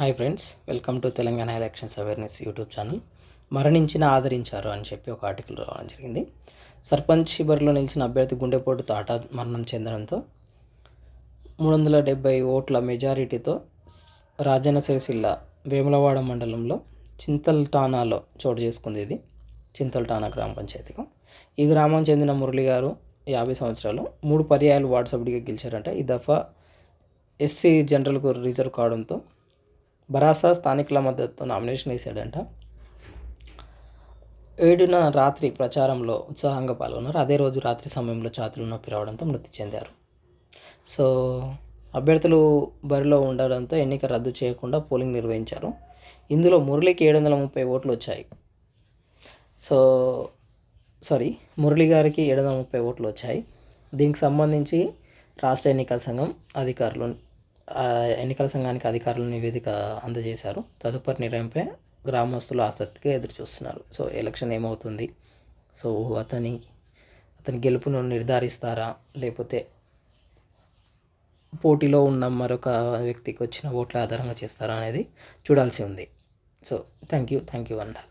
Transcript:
Hi friends welcome to Telangana elections awareness YouTube channel. మరణించిన ఆదరించారు అని చెప్పి ఒక ఆర్టికల్ రావడం జరిగింది. సర్పంచ్ శిబర్లో నిలిచిన అభ్యర్థి గుండెపోటుతో హఠాత్ మరణం చెందడంతో మూడు వందల డెబ్బై ఓట్ల మెజారిటీతో రాజన్న సిరిసిల్ల వేములవాడ మండలంలో చింతల్టానాలో చోటు చేసుకుంది ఇది. చింతల్టానా గ్రామ పంచాయతీగా. ఈ గ్రామం చెందిన మురళి గారు యాభై సంవత్సరాలు. మూడు పర్యాయాలు వార్డు సభ్యుడిగా గెలిచారంట. ఈ దఫా ఎస్సీ జనరల్కు రిజర్వ్ కావడంతో బరాసా స్థానికుల మద్దతుతో నామినేషన్ వేశాడంట. ఏడున రాత్రి ప్రచారంలో ఉత్సాహంగా పాల్గొన్నారు. అదే రోజు రాత్రి సమయంలో ఛాతులు నొప్పి రావడంతో మృతి చెందారు. సో అభ్యర్థులు బరిలో ఉండడంతో ఎన్నిక రద్దు చేయకుండా పోలింగ్ నిర్వహించారు. ఇందులో మురళికి ఏడు వందల ముప్పై ఓట్లు వచ్చాయి. సో సారీ మురళి గారికి ఏడు వందల ముప్పై ఓట్లు వచ్చాయి. దీనికి సంబంధించి రాష్ట్ర ఎన్నికల సంఘం అధికారులు ఎన్నికల సంఘానికి అధికారులు నివేదిక అందజేశారు. తదుపరి నిర్ణయంపై గ్రామస్తులు ఆసక్తిగా ఎదురు చూస్తున్నారు సో ఎలక్షన్ ఏమవుతుంది? సో అతని అతని గెలుపును నిర్ధారిస్తారా? లేకపోతే పోటీలో ఉన్న మరొక వ్యక్తికి వచ్చిన ఓట్ల ఆధారంగా చేస్తారా అనేది చూడాల్సి ఉంది. So thank you thank you అన్నారు